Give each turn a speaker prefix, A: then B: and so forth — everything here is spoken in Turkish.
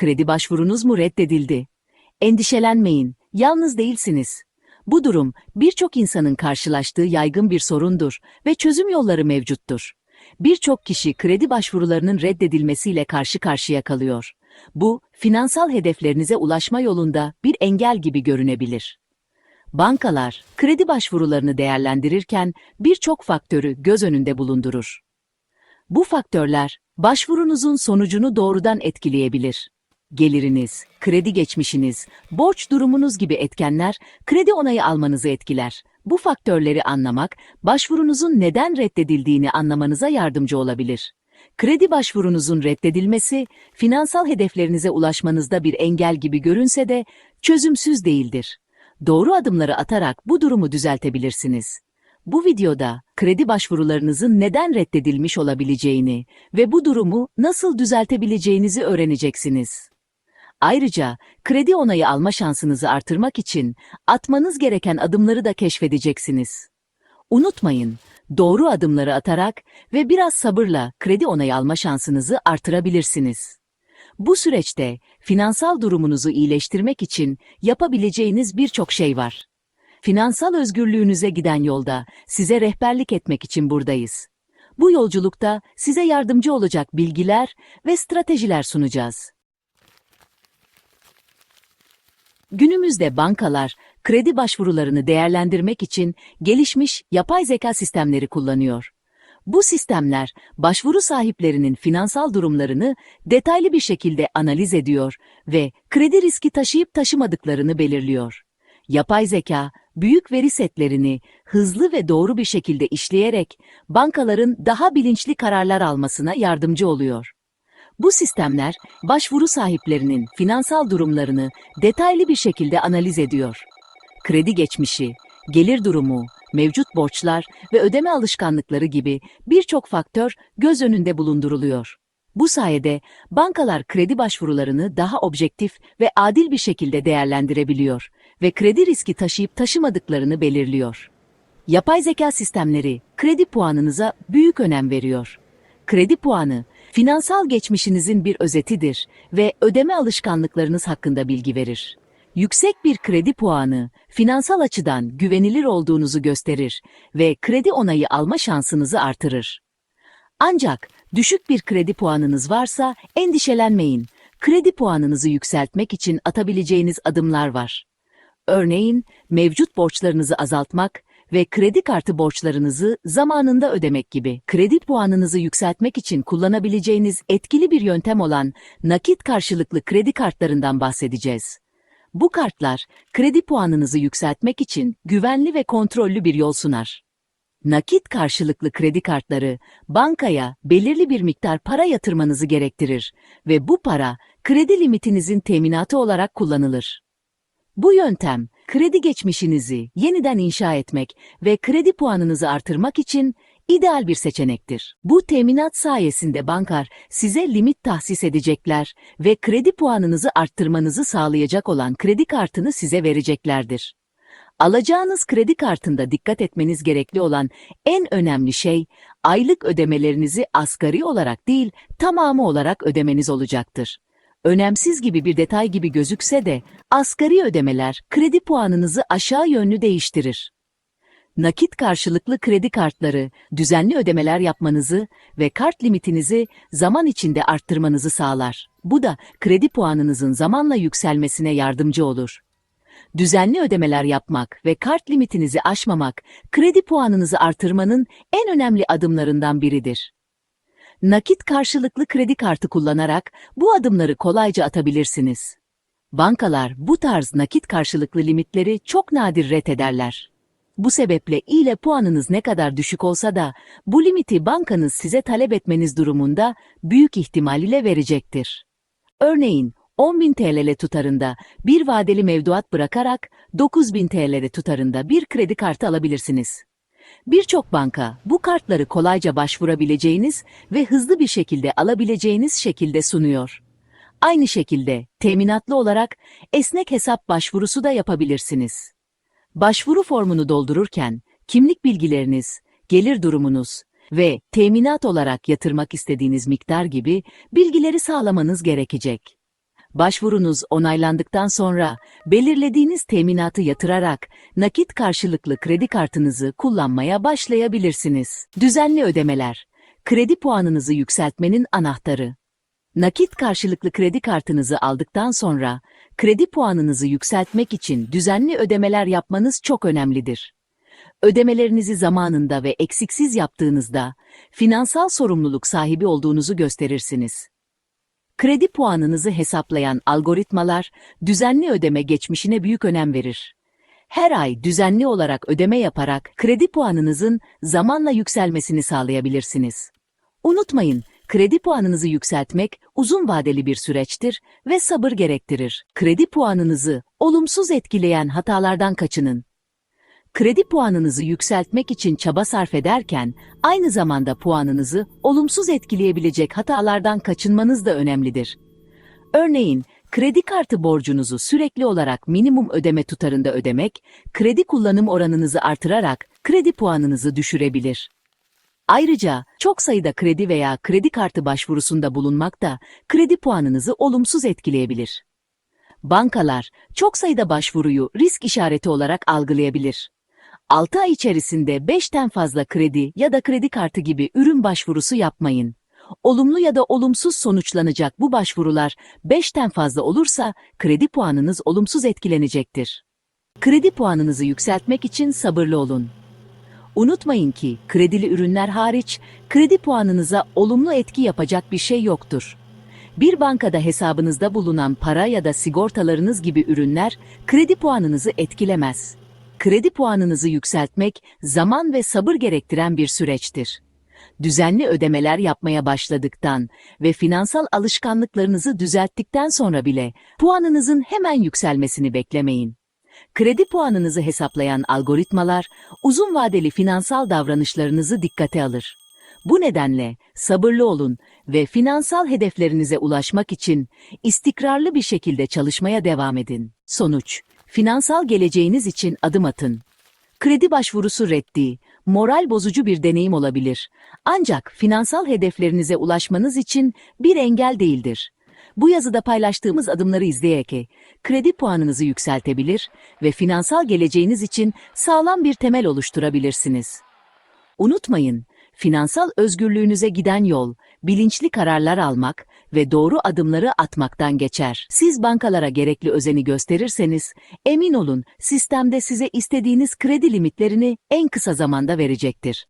A: Kredi başvurunuz mu reddedildi? Endişelenmeyin, yalnız değilsiniz. Bu durum birçok insanın karşılaştığı yaygın bir sorundur ve çözüm yolları mevcuttur. Birçok kişi kredi başvurularının reddedilmesiyle karşı karşıya kalıyor. Bu, finansal hedeflerinize ulaşma yolunda bir engel gibi görünebilir. Bankalar, kredi başvurularını değerlendirirken birçok faktörü göz önünde bulundurur. Bu faktörler, başvurunuzun sonucunu doğrudan etkileyebilir. Geliriniz, kredi geçmişiniz, borç durumunuz gibi etkenler kredi onayı almanızı etkiler. Bu faktörleri anlamak, başvurunuzun neden reddedildiğini anlamanıza yardımcı olabilir. Kredi başvurunuzun reddedilmesi, finansal hedeflerinize ulaşmanızda bir engel gibi görünse de çözümsüz değildir. Doğru adımları atarak bu durumu düzeltebilirsiniz. Bu videoda kredi başvurularınızın neden reddedilmiş olabileceğini ve bu durumu nasıl düzeltebileceğinizi öğreneceksiniz. Ayrıca kredi onayı alma şansınızı artırmak için atmanız gereken adımları da keşfedeceksiniz. Unutmayın, doğru adımları atarak ve biraz sabırla kredi onayı alma şansınızı artırabilirsiniz. Bu süreçte finansal durumunuzu iyileştirmek için yapabileceğiniz birçok şey var. Finansal özgürlüğünüze giden yolda size rehberlik etmek için buradayız. Bu yolculukta size yardımcı olacak bilgiler ve stratejiler sunacağız. Günümüzde bankalar kredi başvurularını değerlendirmek için gelişmiş yapay zeka sistemleri kullanıyor. Bu sistemler başvuru sahiplerinin finansal durumlarını detaylı bir şekilde analiz ediyor ve kredi riski taşıyıp taşımadıklarını belirliyor. Yapay zeka, büyük veri setlerini hızlı ve doğru bir şekilde işleyerek bankaların daha bilinçli kararlar almasına yardımcı oluyor. Bu sistemler başvuru sahiplerinin finansal durumlarını detaylı bir şekilde analiz ediyor. Kredi geçmişi, gelir durumu, mevcut borçlar ve ödeme alışkanlıkları gibi birçok faktör göz önünde bulunduruluyor. Bu sayede bankalar kredi başvurularını daha objektif ve adil bir şekilde değerlendirebiliyor ve kredi riski taşıyıp taşımadıklarını belirliyor. Yapay zeka sistemleri kredi puanınıza büyük önem veriyor. Kredi puanı, finansal geçmişinizin bir özetidir ve ödeme alışkanlıklarınız hakkında bilgi verir. Yüksek bir kredi puanı, finansal açıdan güvenilir olduğunuzu gösterir ve kredi onayı alma şansınızı artırır. Ancak düşük bir kredi puanınız varsa endişelenmeyin. Kredi puanınızı yükseltmek için atabileceğiniz adımlar var. Örneğin mevcut borçlarınızı azaltmak ve kredi kartı borçlarınızı zamanında ödemek gibi kredi puanınızı yükseltmek için kullanabileceğiniz etkili bir yöntem olan nakit karşılıklı kredi kartlarından bahsedeceğiz. Bu kartlar kredi puanınızı yükseltmek için güvenli ve kontrollü bir yol sunar. Nakit karşılıklı kredi kartları bankaya belirli bir miktar para yatırmanızı gerektirir ve bu para kredi limitinizin teminatı olarak kullanılır. Bu yöntem, kredi geçmişinizi yeniden inşa etmek ve kredi puanınızı artırmak için ideal bir seçenektir. Bu teminat sayesinde bankar size limit tahsis edecekler ve kredi puanınızı arttırmanızı sağlayacak olan kredi kartını size vereceklerdir. Alacağınız kredi kartında dikkat etmeniz gerekli olan en önemli şey, aylık ödemelerinizi asgari olarak değil, tamamı olarak ödemeniz olacaktır. Önemsiz gibi bir detay gibi gözükse de, asgari ödemeler kredi puanınızı aşağı yönlü değiştirir. Nakit karşılıklı kredi kartları, düzenli ödemeler yapmanızı ve kart limitinizi zaman içinde arttırmanızı sağlar. Bu da kredi puanınızın zamanla yükselmesine yardımcı olur. Düzenli ödemeler yapmak ve kart limitinizi aşmamak, kredi puanınızı artırmanın en önemli adımlarından biridir. Nakit karşılıklı kredi kartı kullanarak bu adımları kolayca atabilirsiniz. Bankalar bu tarz nakit karşılıklı limitleri çok nadir ret ederler. Bu sebeple ile puanınız ne kadar düşük olsa da bu limiti bankanız size talep etmeniz durumunda büyük ihtimal ile verecektir. Örneğin 10.000 TL tutarında bir vadeli mevduat bırakarak 9.000 TL tutarında bir kredi kartı alabilirsiniz. Birçok banka bu kartları kolayca başvurabileceğiniz ve hızlı bir şekilde alabileceğiniz şekilde sunuyor. Aynı şekilde teminatlı olarak esnek hesap başvurusu da yapabilirsiniz. Başvuru formunu doldururken kimlik bilgileriniz, gelir durumunuz ve teminat olarak yatırmak istediğiniz miktar gibi bilgileri sağlamanız gerekecek. Başvurunuz onaylandıktan sonra belirlediğiniz teminatı yatırarak nakit karşılıklı kredi kartınızı kullanmaya başlayabilirsiniz. Düzenli ödemeler, kredi puanınızı yükseltmenin anahtarı. Nakit karşılıklı kredi kartınızı aldıktan sonra kredi puanınızı yükseltmek için düzenli ödemeler yapmanız çok önemlidir. Ödemelerinizi zamanında ve eksiksiz yaptığınızda finansal sorumluluk sahibi olduğunuzu gösterirsiniz. Kredi puanınızı hesaplayan algoritmalar düzenli ödeme geçmişine büyük önem verir. Her ay düzenli olarak ödeme yaparak kredi puanınızın zamanla yükselmesini sağlayabilirsiniz. Unutmayın, kredi puanınızı yükseltmek uzun vadeli bir süreçtir ve sabır gerektirir. Kredi puanınızı olumsuz etkileyen hatalardan kaçının. Kredi puanınızı yükseltmek için çaba sarf ederken, aynı zamanda puanınızı olumsuz etkileyebilecek hatalardan kaçınmanız da önemlidir. Örneğin, kredi kartı borcunuzu sürekli olarak minimum ödeme tutarında ödemek, kredi kullanım oranınızı artırarak kredi puanınızı düşürebilir. Ayrıca çok sayıda kredi veya kredi kartı başvurusunda bulunmak da kredi puanınızı olumsuz etkileyebilir. Bankalar çok sayıda başvuruyu risk işareti olarak algılayabilir. 6 ay içerisinde 5'ten fazla kredi ya da kredi kartı gibi ürün başvurusu yapmayın. Olumlu ya da olumsuz sonuçlanacak bu başvurular 5'ten fazla olursa kredi puanınız olumsuz etkilenecektir. Kredi puanınızı yükseltmek için sabırlı olun. Unutmayın ki kredili ürünler hariç kredi puanınıza olumlu etki yapacak bir şey yoktur. Bir bankada hesabınızda bulunan para ya da sigortalarınız gibi ürünler kredi puanınızı etkilemez. Kredi puanınızı yükseltmek zaman ve sabır gerektiren bir süreçtir. Düzenli ödemeler yapmaya başladıktan ve finansal alışkanlıklarınızı düzelttikten sonra bile puanınızın hemen yükselmesini beklemeyin. Kredi puanınızı hesaplayan algoritmalar uzun vadeli finansal davranışlarınızı dikkate alır. Bu nedenle sabırlı olun ve finansal hedeflerinize ulaşmak için istikrarlı bir şekilde çalışmaya devam edin. Sonuç, finansal geleceğiniz için adım atın. Kredi başvurusu reddi, moral bozucu bir deneyim olabilir. Ancak finansal hedeflerinize ulaşmanız için bir engel değildir. Bu yazıda paylaştığımız adımları izleyerek kredi puanınızı yükseltebilir ve finansal geleceğiniz için sağlam bir temel oluşturabilirsiniz. Unutmayın, finansal özgürlüğünüze giden yol, bilinçli kararlar almak ve doğru adımları atmaktan geçer. Siz bankalara gerekli özeni gösterirseniz, emin olun sistemde size istediğiniz kredi limitlerini en kısa zamanda verecektir.